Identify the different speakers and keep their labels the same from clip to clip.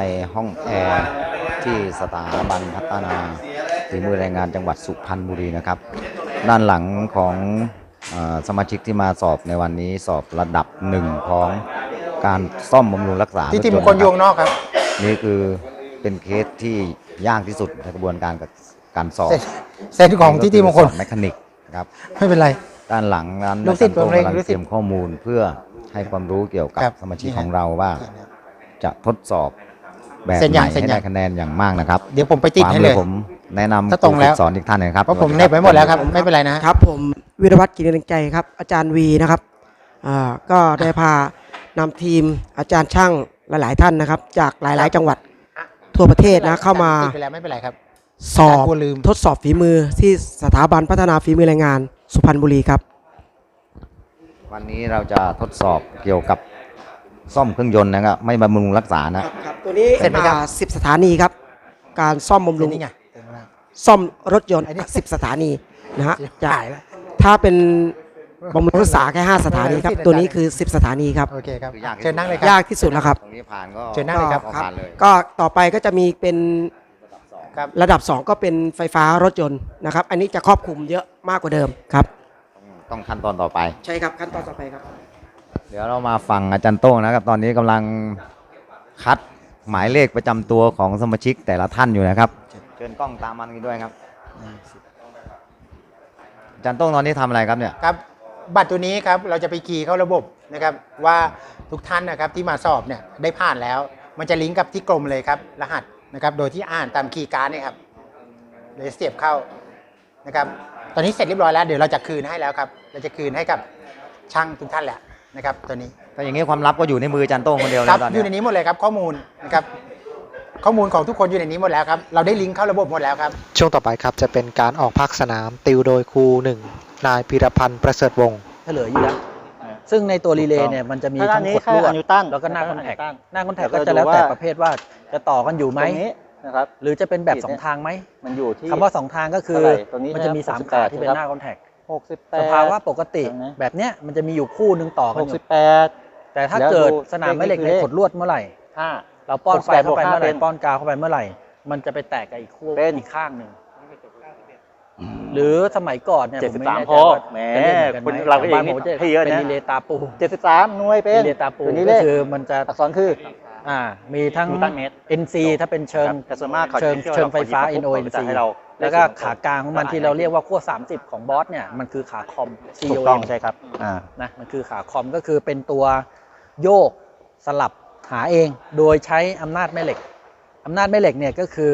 Speaker 1: ผมอยู่ในห้องแอร์ที่สถาบันพัฒนาฝีมือแรงงานจังหวัดสุพรรณบุรีนะครับ ด้านหลังของเออสมาชิกที่มาสอบในวันนี้สอบระดับหนึ่งของการซ่อมบำรุงรักษา
Speaker 2: ที่ทีม
Speaker 1: ร
Speaker 2: ม
Speaker 1: ถ
Speaker 2: งคลอยู่
Speaker 1: นะ
Speaker 2: ข้างนอกครับ
Speaker 1: นี่คือเป็นเคสที่ยากที่สุดในกระบวนการกับการสอบ
Speaker 2: เส้นเส้นของที่ทีมมงคล
Speaker 1: สอบแมคานิกนะครับ
Speaker 2: ไม่เป็นไร
Speaker 1: ด้านหลังนั้น
Speaker 2: ลูกศิษย์
Speaker 1: อาจารย์โต้ง
Speaker 2: ผมเอง
Speaker 1: กำลัง
Speaker 2: ลูกศิษย์
Speaker 1: เตรียมข้อมูลเพื่อให้ความรู้เกี่ยวกับ
Speaker 2: ครับ
Speaker 1: สมาชิก
Speaker 2: นี่ฮะ
Speaker 1: ของเราว่า จะทดสอบ แบบ
Speaker 2: เซ็น
Speaker 1: ไห
Speaker 2: ยั
Speaker 1: น
Speaker 2: งเซ็น
Speaker 1: ให้
Speaker 2: ยั
Speaker 1: ได้
Speaker 2: ง
Speaker 1: คะแนนอย่างมากนะครับ
Speaker 2: เดี๋ยวผมไปติด
Speaker 1: ขวา
Speaker 2: ให้
Speaker 1: มื
Speaker 2: เล
Speaker 1: อยผมแนะนำ
Speaker 2: ถ้าตรงแล้ว
Speaker 1: คฝึกสอนอีกท่านหนึงครับ
Speaker 2: เพราะผมเน็บไว้หมดแล้วครับ ไม่เป็นไรนะฮะ
Speaker 3: ครับผมวิรวัตรกิจเรียงใจครับ อาจารย์วีนะครับอ่าก็ได้พานำทีมอาจารย์ช่างหลาย ๆ ท่านนะครับ จากหลาย ๆ จังหวัดทั่วประเทศนะเข้ามา
Speaker 2: ติดไปแล้วไม่เป็นไรครับ
Speaker 3: สอบ
Speaker 2: กลัวลืม
Speaker 3: ทดสอบฝีมือที่สถาบันพัฒนาฝีมือแรงงาน สุพรรณบุรีครับ
Speaker 1: วันนี้เราจะทดสอบเกี่ยวกับ ซ่อมเครื่องยนต์นะครับไม่บำรุงรักษานะ
Speaker 3: ครับตัวนี้
Speaker 2: เสร็จไหมครับ
Speaker 3: สิบสถานีครับ การซ่อมบำรุง
Speaker 2: นี่ไง
Speaker 3: ซ่อมรถยนต์
Speaker 2: ไอ้นี่
Speaker 3: สิบสถานีนะฮะจะ
Speaker 2: จ่ายแล้ว
Speaker 3: ถ้าเป็นบำรุงรักษาแค่ห้าสถานีครับ ตัวนี้คือ10สถานีครับ
Speaker 2: โอเคครับ
Speaker 1: คือยากที่สุด
Speaker 2: เชิญนั่งเลยครั
Speaker 3: ยากที่สุดแล้วครับ
Speaker 1: ตรงนี้ผ่านก็
Speaker 2: เชิญนั่งเลยครับ
Speaker 1: ก็ผ่านเลย
Speaker 3: ก็ต่อไปก็จะมีเป็น
Speaker 2: ครับ
Speaker 3: ระดับ 2 ก็เป็นไฟฟ้ารถยนต์นะครับ อันนี้จะครอบคลุมเยอะมากกว่าเดิมครับ
Speaker 1: ต้องต้องขั้นตอนต่อไป
Speaker 3: ใช่ครับขั้นตอนต่อไปครับ
Speaker 1: เดี๋ยวเรามาฟังอาจารย์โต้งนะครับ ตอนนี้กำลังคัดหมายเลขประจำตัวของสมาชิกแต่ละท่านอยู่นะครับ เชิญกล้องตามมันกันด้วยครับ อาจารย์โต้งตอนนี้ทำอะไรครับเนี่ย
Speaker 2: ครับบัตรตัวนี้ครับเราจะไปคีย์เข้าระบบนะครับว่าทุกท่านนะครับที่มาสอบเนี่ยได้ผ่านแล้ว มันจะลิงก์กับที่กรมเลยครับรหัสนะครับโดยที่อ่านตามคีย์การ์ดเนี่ยครับเลยเสียบเข้านะครับตอนนี้เสร็จเรียบร้อยแล้วเดี๋ยวเราจะคืนให้แล้วครับเราจะคืนให้กับช่างทุกท่านแหละ นะครับตัวนี้
Speaker 1: ถ้าอย่างนี้ความลับก็อยู่ในมืออาจารย์โต้งคนเดียว
Speaker 2: ค
Speaker 1: แล้
Speaker 2: รั
Speaker 1: วตอน
Speaker 2: อยู่ใน
Speaker 1: เนี้ย
Speaker 2: นี้หมดเลยครับข้อมูลนะครับข้อมูลของทุกคนอยู่ในนี้หมดแล้วครับเราได้ลิงก์เข้าระบบหมดแล้วครับ
Speaker 4: ช่วงต่อไปครับจะเป็นการออกภาคสนามติวโดยครูหนึ่งนายพิรพันธ์ประเสริฐวงศ์
Speaker 5: เฉลยอยู่แล้ว ซึ่งในตัวรีเลย์เนี่ยมันจะมี
Speaker 6: ถ้าด้า
Speaker 5: ทั้
Speaker 6: น
Speaker 5: ง
Speaker 6: นี้
Speaker 5: ขด
Speaker 6: แค่
Speaker 5: ลวด
Speaker 6: อนิวตัน
Speaker 5: แล้วก็หน้าคอนแทค
Speaker 6: แล้วก็
Speaker 5: หน้าคอนแทค
Speaker 6: แล้
Speaker 5: ก็
Speaker 6: วก็
Speaker 5: จะแล้วแต่
Speaker 6: ดูว่า
Speaker 5: ประเภทว่าจะต่อกันอยู่ไหม
Speaker 6: ตรงนี้นะครับ
Speaker 5: หรือจะเป็นแบบ
Speaker 6: ขีด
Speaker 5: สอง
Speaker 6: เนี่ย
Speaker 5: ทางไหม
Speaker 6: มันอยู่ที่
Speaker 5: คำว่าสองทางก็คือ
Speaker 6: เท่าไหร่ตรงนี้
Speaker 5: มันจะมี
Speaker 6: นะครับ
Speaker 5: สามขาที่เป็น
Speaker 6: 68
Speaker 5: หน้าคอนแทค
Speaker 6: หกสิบแปด
Speaker 5: สภาวะปกติ
Speaker 6: ตรงนี้
Speaker 5: แบบเนี้ยมันจะมีอยู่คู่หนึ่งต่อกั
Speaker 6: ห
Speaker 5: น
Speaker 6: ก
Speaker 5: อ
Speaker 6: สิ
Speaker 5: ยู่
Speaker 6: บแปด
Speaker 5: แต่ถ้า
Speaker 6: แล้ว
Speaker 5: เกิด
Speaker 6: ดู
Speaker 5: สนามแม่เหล็ก
Speaker 6: เล
Speaker 5: ใน
Speaker 6: ขคือ
Speaker 5: ขดลวดเมื่อไหร่
Speaker 6: ห้า
Speaker 5: เราป้อนไฟเข้าไป
Speaker 6: 68
Speaker 5: เมื่อไหร่
Speaker 6: เป็น
Speaker 5: ป้อนกาวเข้าไปเมื่อไหร่ มันจะไปแตกกับอีกคู่
Speaker 6: เป็น
Speaker 5: อีกข้างหนึ่ง หรือสมัยก่อนเนี่ย
Speaker 6: เจ็ด
Speaker 5: ผ
Speaker 6: สิบ
Speaker 5: ไม่
Speaker 6: สาม
Speaker 5: แน่ใจ
Speaker 6: พอ
Speaker 5: ว่า
Speaker 6: แหม
Speaker 5: จะเรียกเหมือนกัน
Speaker 6: คุณ
Speaker 5: ไหม
Speaker 6: เรา
Speaker 5: แต่
Speaker 6: เอง
Speaker 5: บ้าน
Speaker 6: นี่
Speaker 5: ผมจะ
Speaker 6: ให้เยอะ
Speaker 5: เป็น
Speaker 6: นะ
Speaker 5: รีเลย์ตาปู
Speaker 6: เจ็ดสิบสามหน่วยเป็น
Speaker 5: รีเลย์ตาปู
Speaker 6: ตัวนี้
Speaker 5: ก็
Speaker 6: เลข
Speaker 5: คือมันจะ
Speaker 6: อักษรคือ
Speaker 5: อ่ามีทั้ง
Speaker 6: นิวตันเมตร
Speaker 5: NC ถ้าเป็นเชิง
Speaker 6: ครับแต่ส่วนมากเขา
Speaker 5: เชิง
Speaker 6: จะ
Speaker 5: เชิงไฟฟ้า
Speaker 6: เขาหยิบ
Speaker 5: NO
Speaker 6: มาปุ๊บ
Speaker 5: NC
Speaker 6: เขาจะให้เรา
Speaker 5: แล้วก็
Speaker 6: ได้ส่วน
Speaker 5: ขากลางของมันที่เราเรียกว่าขั้ว 30 ของบอสเนี่ยมันคือขาคอม
Speaker 6: ถูกต้อง
Speaker 5: COM
Speaker 6: ใช่ครับอ่า
Speaker 5: นะมันคือขาคอมก็คือเป็นตัวโยกสลับหาเองโดยใช้อำนาจแม่เหล็กอำนาจแม่เหล็กเนี่ยก็คือ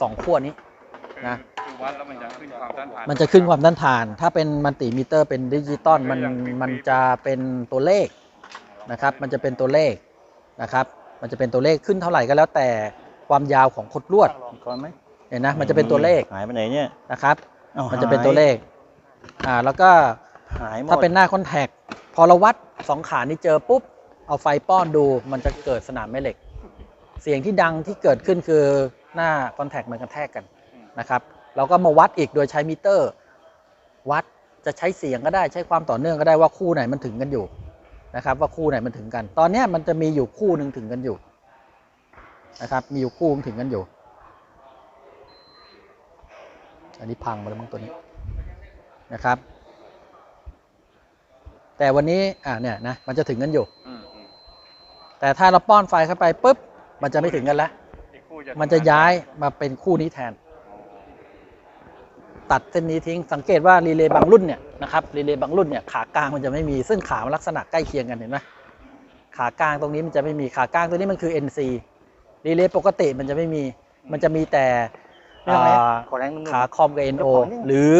Speaker 5: สองขั้วนี้นะ มันจะขึ้นความต้านทาน ถ้าเป็นมัลติมิเตอร์เป็นดิจิตอลมันมันจะเป็นตัวเลขนะครับ มันจะเป็นตัวเลขนะครับ มันจะเป็นตัวเลขขึ้นเท่าไหร่ก็แล้วแต่ความยาวของคดลวด
Speaker 6: มีก่อนไหม
Speaker 5: เห็นนะมันจะเป็นตัวเลข
Speaker 6: หายไปไหนเนี่ย
Speaker 5: นะครับ
Speaker 6: อ้า
Speaker 5: มันจะเป็นตัวเลขอ่าแล้วก็
Speaker 6: หายหมด
Speaker 5: ถ้าเป็นหน้าคอนแทคพอเราวัดสองขานี้เจอปุ๊บเอาไฟป้อนดูมันจะเกิดสนามแม่เหล็ก เสียงที่ดังที่เกิดขึ้นคือหน้าคอนแทคมันกระแทกกันนะครับ เราก็มาวัดอีกโดยใช้มิเตอร์ วัดจะใช้เสียงก็ได้ใช้ความต่อเนื่องก็ได้ว่าคู่ไหนมันถึงกันอยู่นะครับว่าคู่ไหนมันถึงกัน ตอนเนี้ยมันจะมีอยู่คู่หนึ่งถึงกันอยู่นะครับมีอยู่คู่หนึ่งถึงกันอยู่ อันนี้พังไปแล้วมั้งตัวนี้นะครับ แต่วันนี้อ่าเนี่ยนะมันจะถึงกันอยู่แต่ถ้าเราป้อนไฟเข้าไปปุ๊บมันจะไม่ถึงกันแล้ว มันจะย้ายมาเป็นคู่นี้แทน ตัดเส้นนี้ทิ้งสังเกตว่ารีเลย์บางรุ่นเนี่ยนะครับรีเลย์บางรุ่นเนี่ยขากลางมันจะไม่มีซึ่งขามันลักษณะใกล้เคียงกันเห็นไหมขากลางตรงนี้มันจะไม่มีขากลางตัวนี้มันคือ NC รีเลย์ปกติมันจะไม่มีมันจะมีแต่
Speaker 6: เรื่องอะไร
Speaker 5: อ่า
Speaker 6: ขอแรงนุ่มๆ
Speaker 5: ขาคอมกับ NO
Speaker 6: เดี๋ยวขอนิดนึง
Speaker 5: หรือ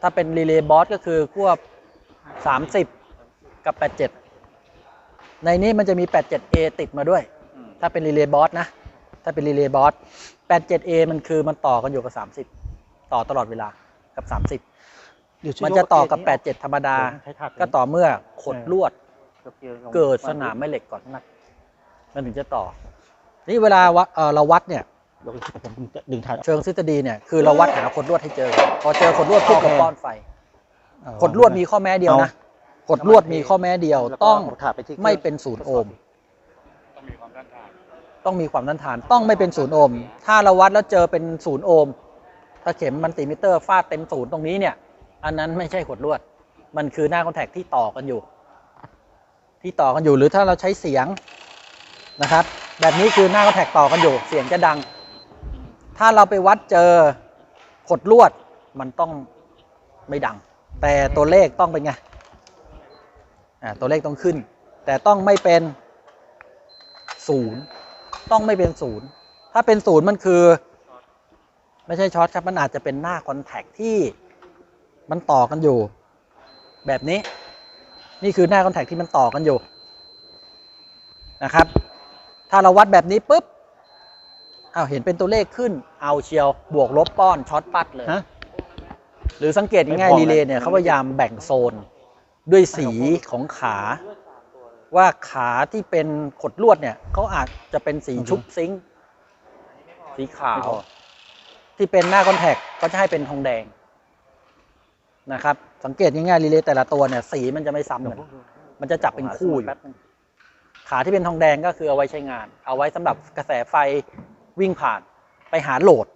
Speaker 5: ถ้าเป็นรีเลย์บอสก็คือควบ 30 กับ 87 ในนี้มันจะมี 87A ติดมาด้วย ถ้าเป็นรีเลย์บอสนะ ถ้าเป็นรีเลย์บอส 87A มันคือมันต่อกันอยู่กับ 30 ต่อตลอดเวลากับ 30 มันจะต่อกับ 87 ธรรมดา
Speaker 6: ใช้ถัก
Speaker 5: ก็ต่อเมื่อขดลวด
Speaker 6: เกี่ยวๆ
Speaker 5: เกิดสนามแม่เหล็กก่อนมันถึงจะต่อ นี่เวลาวัดเอ่อเราวัดเนี่ย
Speaker 6: ผมจะดึงถ่าย
Speaker 5: เชิงทฤษฎีเนี่ยคือเราวัดหาขดลวดให้เจอก่อนพอเจอขดลวดปุ๊บเราป้อนไฟขดลวดมีข้อแม้เดียวนะขดลวดมีข้อแม้เดียวต้อง
Speaker 6: แล้วก็ถ่ายไปที่
Speaker 5: ไม่เป็นศูนย์โอห์มต้องมีความต้านทานต้องไม่เป็นศูนย์โอห์มถ้าเราวัดแล้วเจอเป็นศูนย์โอห์ม ถ้าเข็มมันติมิเตอร์ฟาดเต็มศูนย์ตรงนี้เนี่ย อันนั้นไม่ใช่ขดลวด มันคือหน้าคอนแทคที่ต่อกันอยู่ ที่ต่อกันอยู่หรือถ้าเราใช้เสียงนะครับ แบบนี้คือหน้าคอนแทคต่อกันอยู่ เสียงจะดัง ถ้าเราไปวัดเจอขดลวดมันต้องไม่ดัง แต่ตัวเลขต้องเป็นไงอ่าตัวเลขต้องขึ้น แต่ต้องไม่เป็นศูนย์ต้องไม่เป็นศูนย์ถ้าเป็นศูนย์มันคือ ไม่ใช่ช็อตครับ มันอาจจะเป็นหน้าคอนแทคที่มันต่อกันอยู่ แบบนี้ นี่คือหน้าคอนแทคที่มันต่อกันอยู่นะครับ ถ้าเราวัดแบบนี้ปุ๊บอ้าวเห็นเป็นตัวเลขขึ้นเอาเชียวบวกลบป้อนช็อตปัดเลย
Speaker 6: ฮะ
Speaker 5: หรือสังเกตง่าย
Speaker 6: ไม่พอ
Speaker 5: ๆรีเลย์เนี่ยเขาพยายามแบ่งโซนด้วยสีของขา ว่าขาที่เป็นขดลวดเนี่ยเขาอาจจะเป็นสีชุบซิงค์สีขาว
Speaker 6: ไม่พอ
Speaker 5: ที่เป็นหน้าคอนแทคก็จะให้เป็นทองแดงนะครับ สังเกตง่ายๆรีเลย์แต่ละตัวเนี่ยสีมันจะไม่ซ้ำกันมันจะจับเป็นคู่อยู่ขาที่เป็นทองแดงก็คือเอาไว้ใช้งาน เอาไว้สำหรับกระแสไฟวิ่งผ่าน ไปหาโหลด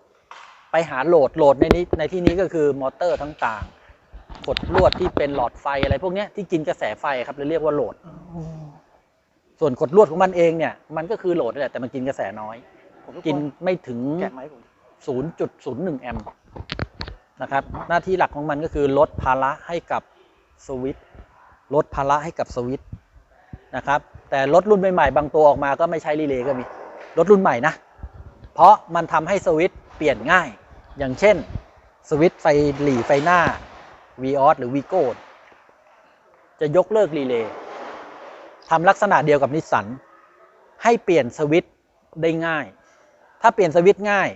Speaker 5: ไปหาโหลดโหลดในนี้ในที่นี้ก็คือมอเตอร์ทั้งต่างๆกดลวดที่เป็นหลอดไฟอะไรพวกนี้ที่กินกระแสไฟครับเราเรียกว่าโหลด ส่วนกดลวดของมันเองเนี่ยมันก็คือโหลดนั่แหละแต่มันกินกระแสน้อย กินไม่ถึง
Speaker 6: แกไหมผ
Speaker 5: 0.01 แอมป์นะครับ หน้าที่หลักของมันก็คือลดภาระให้กับสวิตช์ลดภาระให้กับสวิตช์นะครับ แต่รถรุ่นใหม่ๆบางตัวออกมาก็ไม่ใช้รีเลย์ก็มี รถรุ่นใหม่นะ เพราะมันทำให้สวิตช์เปลี่ยนง่าย อย่างเช่น สวิตช์ไฟหลีไฟหน้า v ีออหรือ v ีโก้จะยกเลิกรีเลย์ทำลักษณะเดียวกับนิสสันให้เปลี่ยนสวิตช์ได้ง่าย ถ้าเปลี่ยนสวิตช์ง่าย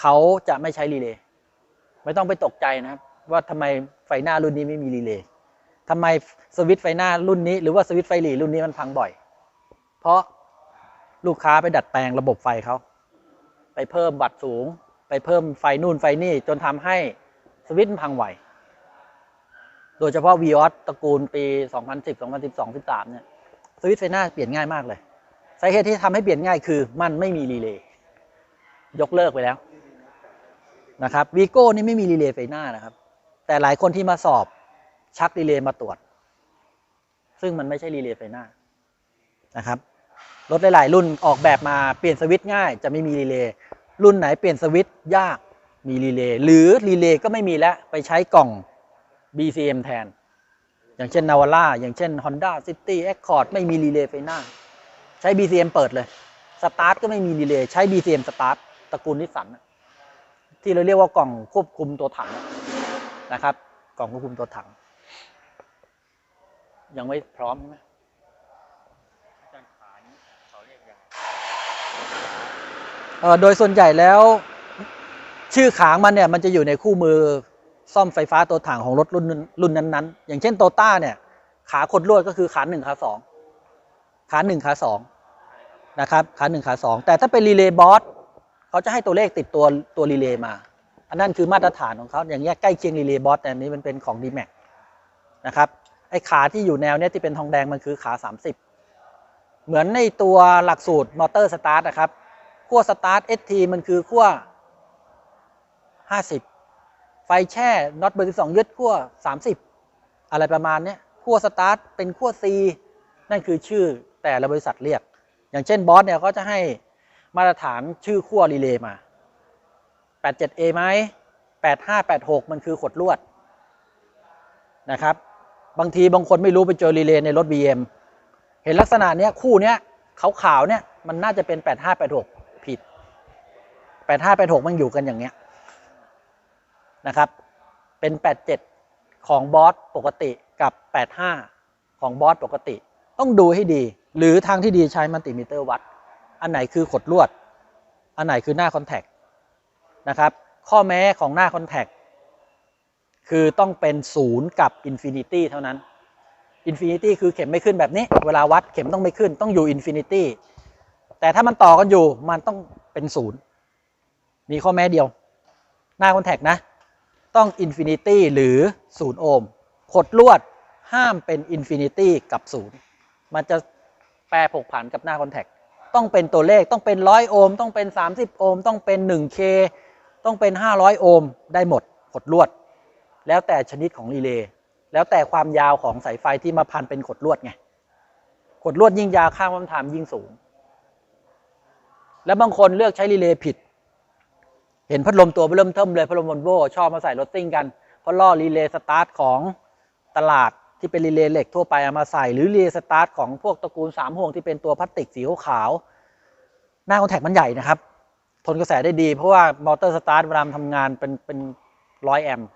Speaker 5: เขาจะไม่ใช้รีเลย์ไม่ต้องไปตกใจนะครับ ว่าทำไมไฟหน้ารุ่นนี้ไม่มีรีเลย์ทำไมสวิตช์ไฟหน้ารุ่นนี้ หรือว่าสวิตช์ไฟหลีรุ่นนี้มันพังบ่อย เพราะลูกค้าไปดัดแปลงระบบไฟเขาไปเพิ่มวัตต์สูง ไปเพิ่มไฟนู่นไฟนี่ จนทำให้สวิตช์มันพังไวโดยเฉพาะ v ีออตระกูลปี 2010 2012 13เนี่ยสวิตช์ไฟหน้าเปลี่ยนง่ายมากเลยสาเหตุที่ทำให้เปลี่ยนง่ายคือมันไม่มีรีเลย์ยกเลิกไปแล้ว นะครับวีโก้นี่ไม่มีรีเลย์ไฟหน้านะครับ แต่หลายคนที่มาสอบชักรีเลย์มาตรวจ ซึ่งมันไม่ใช่รีเลย์ไฟหน้านะครับรถหลาย ๆ รุ่นออกแบบมาเปลี่ยนสวิตช์ง่าย จะไม่มีรีเลย์รุ่นไหนเปลี่ยนสวิตช์ยากมีรีเลย์หรือรีเลย์ก็ไม่มีแล้วไปใช้กล่อง BCM แทน อย่างเช่น Navara อย่างเช่น Honda City Accord ไม่มีรีเลย์ไฟหน้า ใช้ BCM เปิดเลย สตาร์ทก็ไม่มีรีเลย์ใช้ BCM สตาร์ทตระกูลนิสสันนะ ที่เราเรียกว่ากล่องควบคุมตัวถังนะครับ กล่องควบคุมตัวถัง ยังไม่พร้อมใช่ไหมโดยส่วนใหญ่แล้วชื่อขางมันเนี่ยมันจะอยู่ในคู่มือซ่อมไฟฟ้าตัวถังของรถรุ่นรุ่นนั้นๆ อย่างเช่นโตต้าเนี่ย ขาขดลวดก็คือขาหนึ่งขาสองขาหนึ่งขาสองนะครับขาหนึ่งขาสองแต่ถ้าเป็นรีเลย์บอส เขาจะให้ตัวเลขติดตัวตัวรีเลย์มา อันนั้นคือมาตรฐานของเขาอย่างเงี้ยใกล้เคียงรีเลย์บอสแต่อันนี้มันเป็นของ d m a x นะครับไอ้ขาที่อยู่แนวเนี้ยที่เป็นทองแดงมันคือขา 30 เหมือนในตัวหลักสูตรมอเตอร์สตาร์ทนะครับขั้วสตาร์ท ST มันคือขั้ว 50 ไฟแช่น็อตเบอร์12ยึดขั้ว 30 อะไรประมาณเนี้ยขั้วสตาร์ทเป็นขั้ว C นั่นคือชื่อแต่ละบริษัทเรียก อย่างเช่นบอสเนี่ยเขาจะให้ มาตรฐานชื่อขั้วรีเลย์มา 87A ไหม85 86 มันคือขดลวดนะครับ บางทีบางคนไม่รู้ไปเจอรีเลย์ในรถ BM เห็นลักษณะเนี้ยคู่เนี้ยขาวๆเนี่ยมันน่าจะเป็น 85 86 ผิด 85 86 มันอยู่กันอย่างเงี้ยนะครับ เป็น 87 ของบอสปกติกับ 85 ของบอสปกติ ต้องดูให้ดี หรือทางที่ดีใช้มัลติมิเตอร์วัด อันไหนคือขดลวด อันไหนคือหน้าคอนแทคนะครับ ข้อแม้ของหน้าคอนแทคคือต้องเป็นศูนย์กับอินฟินิตี้เท่านั้นอินฟินิตี้คือเข็มไม่ขึ้นแบบนี้ เวลาวัดเข็มต้องไม่ขึ้นต้องอยู่อินฟินิตี้แต่ถ้ามันต่อกันอยู่มันต้องเป็นศูนย์มีข้อแม้เดียว หน้าคอนแทคนะ ต้องอินฟินิตี้หรือศูนย์โอห์มขดลวดห้ามเป็นอินฟินิตี้กับศูนย์มันจะแปรผกผันกับหน้าคอนแทค ต้องเป็นตัวเลขต้องเป็นร้อยโอห์มต้องเป็น 30 โอห์มต้องเป็น 1K ต้องเป็น 500 โอห์มได้หมดขดลวด แล้วแต่ชนิดของรีเลย์แล้วแต่ความยาวของสายไฟที่มาพันเป็นขดลวดไงขดลวดยิ่งยาวข้างวัฒนธรรมยิ่งสูง แล้วบางคนเลือกใช้รีเลย์ผิด เห็นพัดลมตัวเริ่มเทิมเลยพัดลมวอลโวชอบมาใส่รถซิ่งกันเพราะล่อรีเลย์สตาร์ทของตลาด ที่เป็นรีเลย์เหล็กทั่วไปเอามาใส่ หรือรีเลย์สตาร์ทของพวกตระกูลสามห่วงที่เป็นตัวพลาสติกสีขาว หน้าคอนแทคมันใหญ่นะครับ ทนกระแสได้ดี เพราะว่ามอเตอร์สตาร์ทเวลาทำงานเป็นเป็นร้อยแอมป์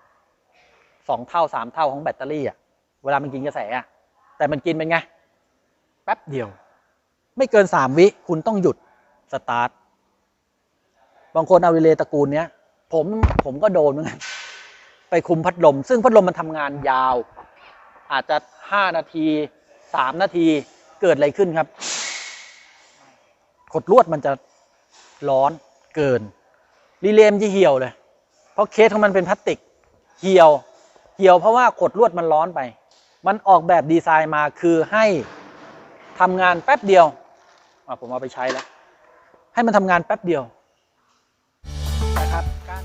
Speaker 5: สองเท่าสามเท่าของแบตเตอรี่อะเวลามันกินกระแสอะแต่มันกินเป็นไง แป๊บเดียว ไม่เกินสามวิคุณต้องหยุดสตาร์ทบางคนเอารีเลย์ตระกูลเนี้ยผมผมก็โดนเหมือนกันไปคุมพัดลม ซึ่งพัดลมมันทำงานยาว อาจจะห้านาทีสามนาทีเกิดอะไรขึ้นครับ ขดลวดมันจะร้อนเกิน รีเลย์มันจะเหี่ยวเลย เพราะเคสของมันเป็นพลาสติก เหี่ยว เหี่ยวเพราะว่าขดลวดมันร้อนไป มันออกแบบดีไซน์มาคือให้ทำงานแป๊บเดียว ผมเอาไปใช้แล้ว ให้มันทำงานแป๊บเดียวนะครับ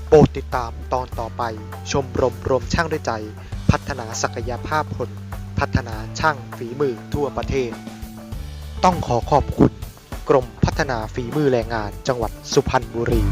Speaker 4: โปรดติดตามตอนต่อไปชมรมรวมช่างด้วยใจ พัฒนาศักยภาพคน พัฒนาช่างฝีมือทั่วประเทศ ต้องขอขอบคุณ กรมพัฒนาฝีมือแรงงานจังหวัดสุพรรณบุรี